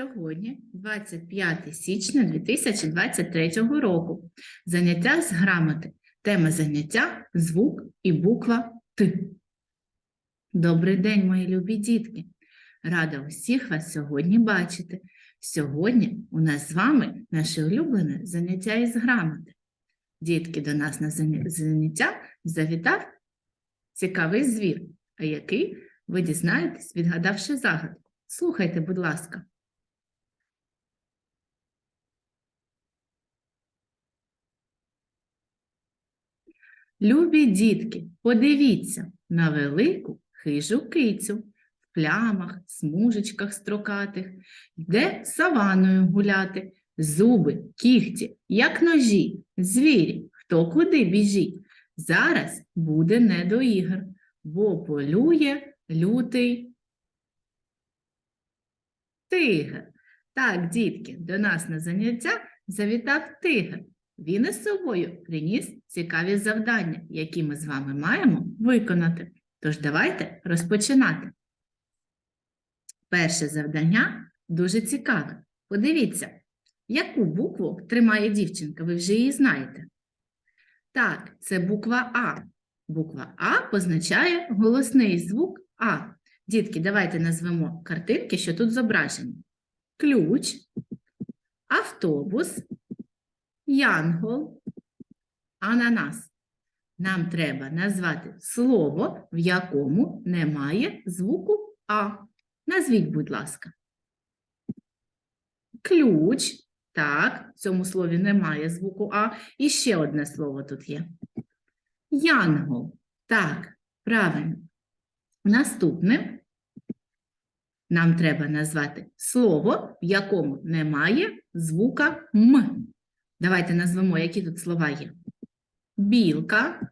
Сьогодні 25 січня 2023 року. Заняття з грамоти. Тема заняття звук і буква Т. Добрий день, мої любі дітки! Рада усіх вас сьогодні бачити. Сьогодні у нас з вами наше улюблене заняття із грамоти. Дітки до нас на заняття завітав цікавий звір, який ви дізнаєтесь, відгадавши загадку. Слухайте, будь ласка. Любі дітки, подивіться на велику хижу кицю в плямах, смужечках строкатих, йде саваною гуляти, зуби, кігті, як ножі, звірі, хто куди біжить. Зараз буде не до ігор, бо полює лютий тигр. Так, дітки, до нас на заняття завітав тигр. Він із собою приніс цікаві завдання, які ми з вами маємо виконати. Тож давайте розпочинати. Перше завдання дуже цікаве. Подивіться, яку букву тримає дівчинка, ви вже її знаєте. Так, це буква А. Буква А позначає голосний звук А. Дітки, давайте назвемо картинки, що тут зображені. Ключ, автобус, янгол, ананас. Нам треба назвати слово, в якому немає звуку А. Назвіть, будь ласка. Ключ. Так, в цьому слові немає звуку А. І ще одне слово тут є. Янгол. Так, правильно. Наступне. Нам треба назвати слово, в якому немає звука М. Давайте назвемо, які тут слова є. Білка,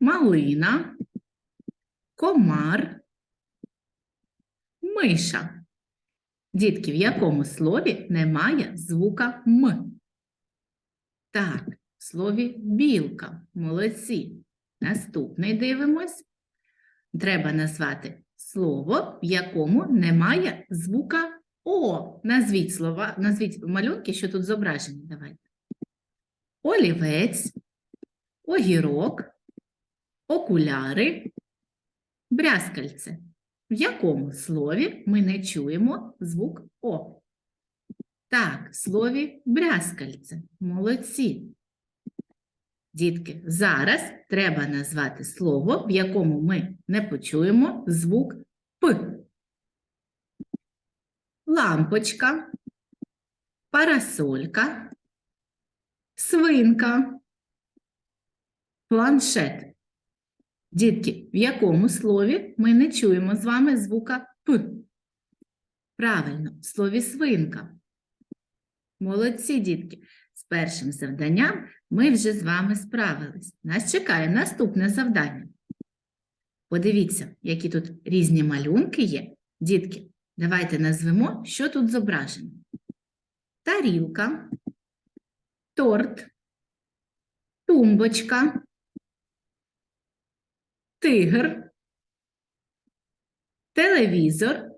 малина, комар, миша. Дітки, в якому слові немає звука М? Так, в слові білка. Молодці. Наступний дивимось. Треба назвати слово, в якому немає звука О. Назвіть слова, назвіть малюнки, що тут зображені. Давайте. Олівець, огірок, окуляри, брязкальце. В якому слові ми не чуємо звук О? Так, в слові брязкальце. Молодці. Дітки, зараз треба назвати слово, в якому ми не почуємо звук П. Лампочка, парасолька, свинка, планшет. Дітки, в якому слові ми не чуємо з вами звука П? Правильно, в слові свинка. Молодці, дітки. З першим завданням ми вже з вами справились. Нас чекає наступне завдання. Подивіться, які тут різні малюнки є. Дітки, давайте назвемо, що тут зображено. Тарілка, торт, тумбочка, тигр, телевізор,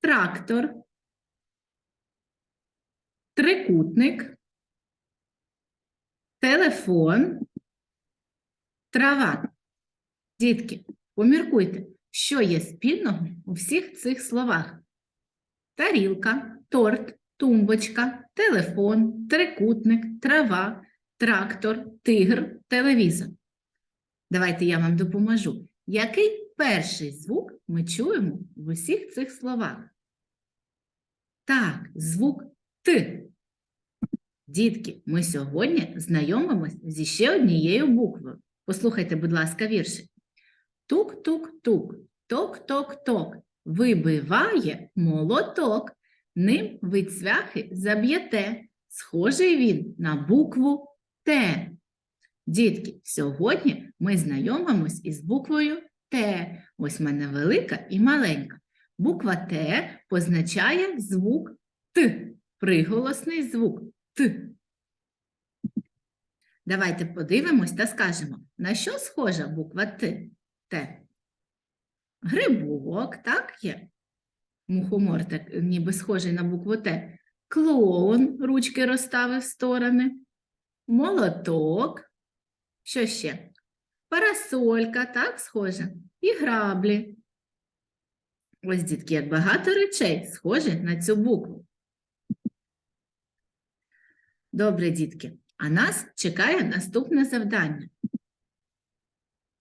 трактор, трикутник, телефон, трава. Дітки, поміркуйте, що є спільного у всіх цих словах. Тарілка, торт, тумбочка, телефон, трикутник, трава, трактор, тигр, телевізор. Давайте я вам допоможу. Який перший звук ми чуємо в усіх цих словах? Так, звук Т. Дітки, ми сьогодні знайомимось зі ще однією буквою. Послухайте, будь ласка, віршик. Тук-тук-тук, ток-ток-ток, вибиває молоток, ним ви цвяхи заб'єте. Схожий він на букву Т. Дітки, сьогодні ми знайомимось із буквою Т. Ось мене велика і маленька. Буква Т позначає звук Т, приголосний звук Т. Давайте подивимось та скажемо, на що схожа буква Т? Т. Грибок, так є? Мухомор так ніби схожий на букву Т. Клоун, ручки розставив в сторони. Молоток. Що ще? Парасолька, так, схоже. І граблі. Ось, дітки, як багато речей схожі на цю букву. Добре, дітки. А нас чекає наступне завдання.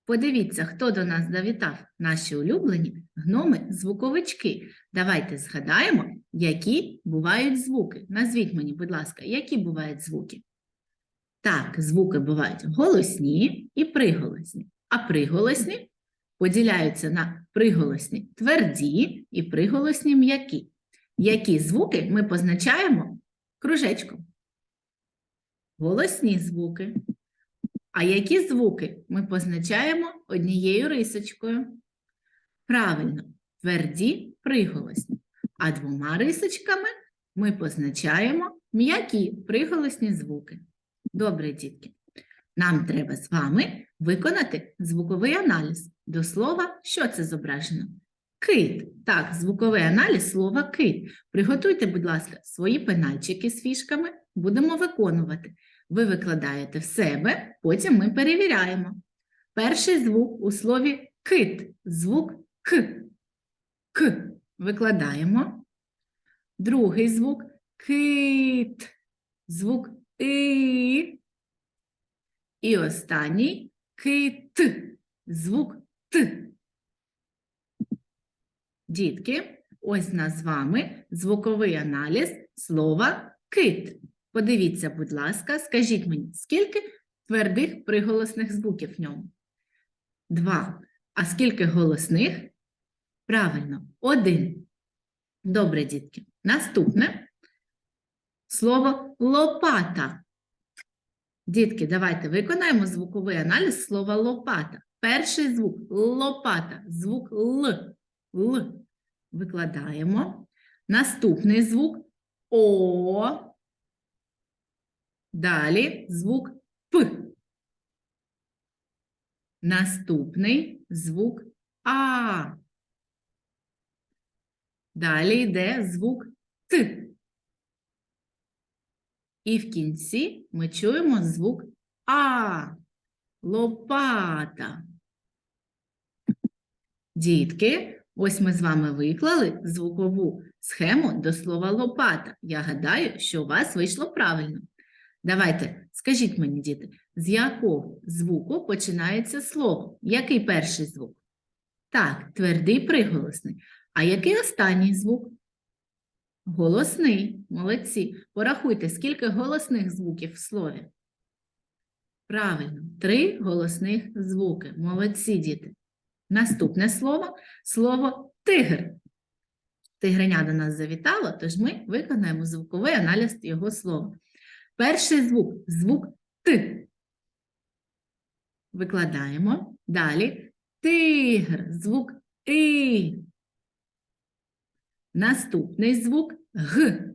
Подивіться, хто до нас завітав. Наші улюблені гноми-звуковички. Давайте згадаємо, які бувають звуки. Назвіть мені, будь ласка, які бувають звуки? Так, звуки бувають голосні і приголосні. А приголосні поділяються на приголосні тверді і приголосні м'які. Які звуки ми позначаємо кружечком? Голосні звуки. А які звуки ми позначаємо однією рисочкою? Правильно, тверді приголосні. А двома рисочками ми позначаємо м'які приголосні звуки. Добре, дітки. Нам треба з вами виконати звуковий аналіз до слова, що це зображено? Кит. Так, звуковий аналіз слова кит. Приготуйте, будь ласка, свої пенальчики з фішками, будемо виконувати. Ви викладаєте в себе, потім ми перевіряємо. Перший звук у слові кит. Звук К. К. Викладаємо. Другий звук кит. Звук И. І останній кит. Звук Т. Дітки, ось нас з вами звуковий аналіз слова кит. Подивіться, будь ласка, скажіть мені, скільки твердих приголосних звуків в ньому? Два. А скільки голосних? Правильно, один. Добре, дітки. Наступне слово лопата. Дітки, давайте виконаємо звуковий аналіз слова лопата. Перший звук лопата, звук Л. Л. Викладаємо. Наступний звук О. Далі звук П. Наступний звук А. Далі йде звук Т. І в кінці ми чуємо звук А. Лопата. Дітки, ось ми з вами виклали звукову схему до слова лопата. Я гадаю, що у вас вийшло правильно. Давайте, скажіть мені, діти, з якого звуку починається слово? Який перший звук? Так, твердий приголосний. А який останній звук? Голосний. Молодці. Порахуйте, скільки голосних звуків в слові. Правильно, три голосних звуки. Молодці, діти. Наступне слово слово тигр. Тигреня до нас завітало, тож ми виконаємо звуковий аналіз його слова. Перший звук звук Т. Викладаємо. Далі тигр, звук И. Наступний звук Г.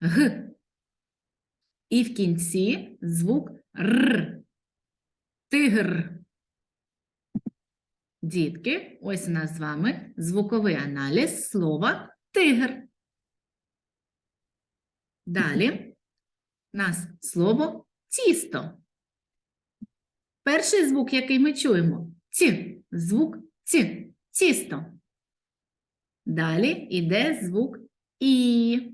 Г. І в кінці звук Р. Тигр. Дітки, ось у нас з вами звуковий аналіз слова тигр. Далі нас слово тісто. Перший звук, який ми чуємо ці, звук ці, тісто. Далі йде звук І.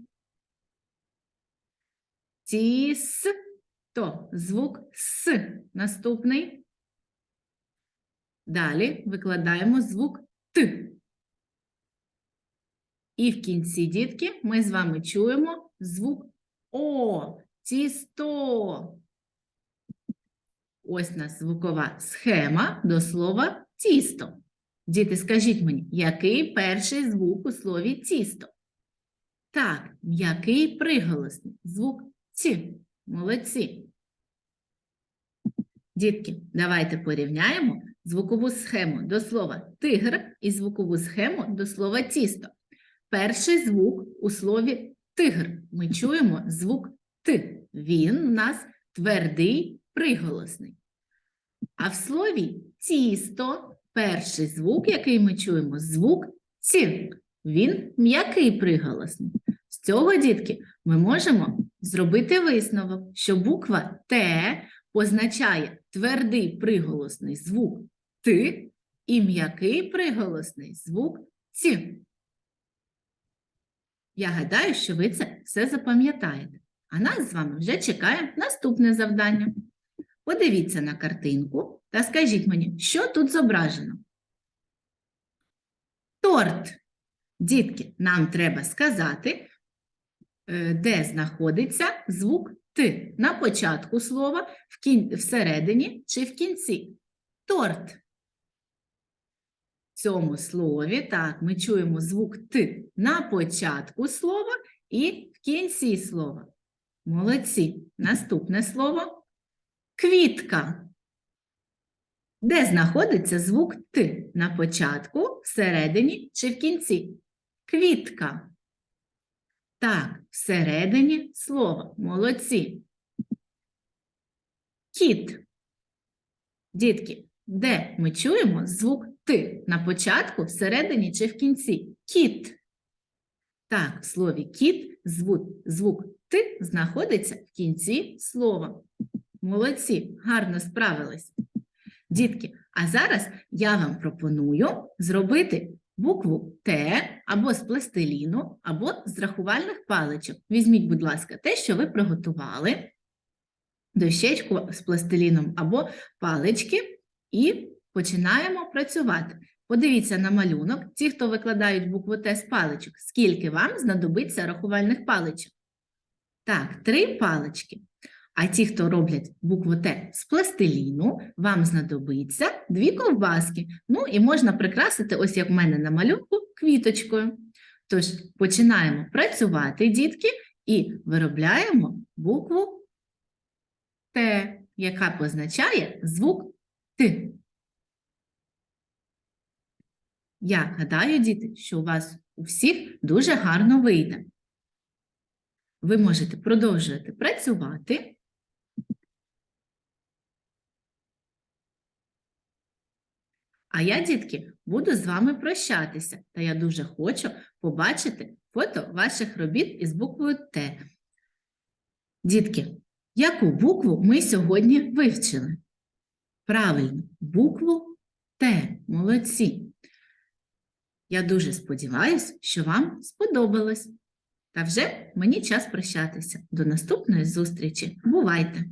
Тісто. Звук С. Наступний. Далі викладаємо звук Т. І в кінці, дітки, ми з вами чуємо звук О. Тісто. Ось нас звукова схема до слова тісто. Діти, скажіть мені, який перший звук у слові тісто? Так, м'який приголосний звук ці. Молодці. Дітки, давайте порівняємо звукову схему до слова тигр і звукову схему до слова тісто. Перший звук у слові тигр. Ми чуємо звук Т. Він у нас твердий приголосний. А в слові тісто перший звук, який ми чуємо, звук Ц. Він м'який приголосний. З цього, дітки, ми можемо зробити висновок, що буква Т позначає твердий приголосний звук Т і м'який приголосний звук Ц. Я гадаю, що ви це все запам'ятаєте. А нас з вами вже чекає наступне завдання. Подивіться на картинку та скажіть мені, що тут зображено? Торт. Дітки, нам треба сказати, е, де знаходиться звук Т. На початку слова, в кін... всередині чи в кінці. Торт. В цьому слові, так, ми чуємо звук Т на початку слова і в кінці слова. Молодці. Наступне слово квітка. Де знаходиться звук Т? На початку, всередині чи в кінці? Квітка. Так, всередині слова. Молодці. Кіт. Дітки, де ми чуємо звук Т? На початку, всередині чи в кінці? Кіт. Так, в слові кіт звук Т знаходиться в кінці слова. Молодці, гарно справились. Дітки, а зараз я вам пропоную зробити букву Т або з пластиліну, або з рахувальних паличок. Візьміть, будь ласка, те, що ви приготували, дощечку з пластиліном або палички, і починаємо працювати. Подивіться на малюнок. Ті, хто викладають букву Т з паличок, скільки вам знадобиться рахувальних паличок? Так, три палички. А ті, хто роблять букву Т з пластиліну, вам знадобиться дві ковбаски. Ну і можна прикрасити, ось як в мене на малюнку, квіточкою. Тож починаємо працювати, дітки, і виробляємо букву Т, яка позначає звук Т. Я гадаю, діти, що у вас у всіх дуже гарно вийде. Ви можете продовжувати працювати. А я, дітки, буду з вами прощатися, та я дуже хочу побачити фото ваших робіт із буквою Т. Дітки, яку букву ми сьогодні вивчили? Правильно, букву Т. Молодці. Я дуже сподіваюся, що вам сподобалось. Та вже мені час прощатися. До наступної зустрічі. Бувайте!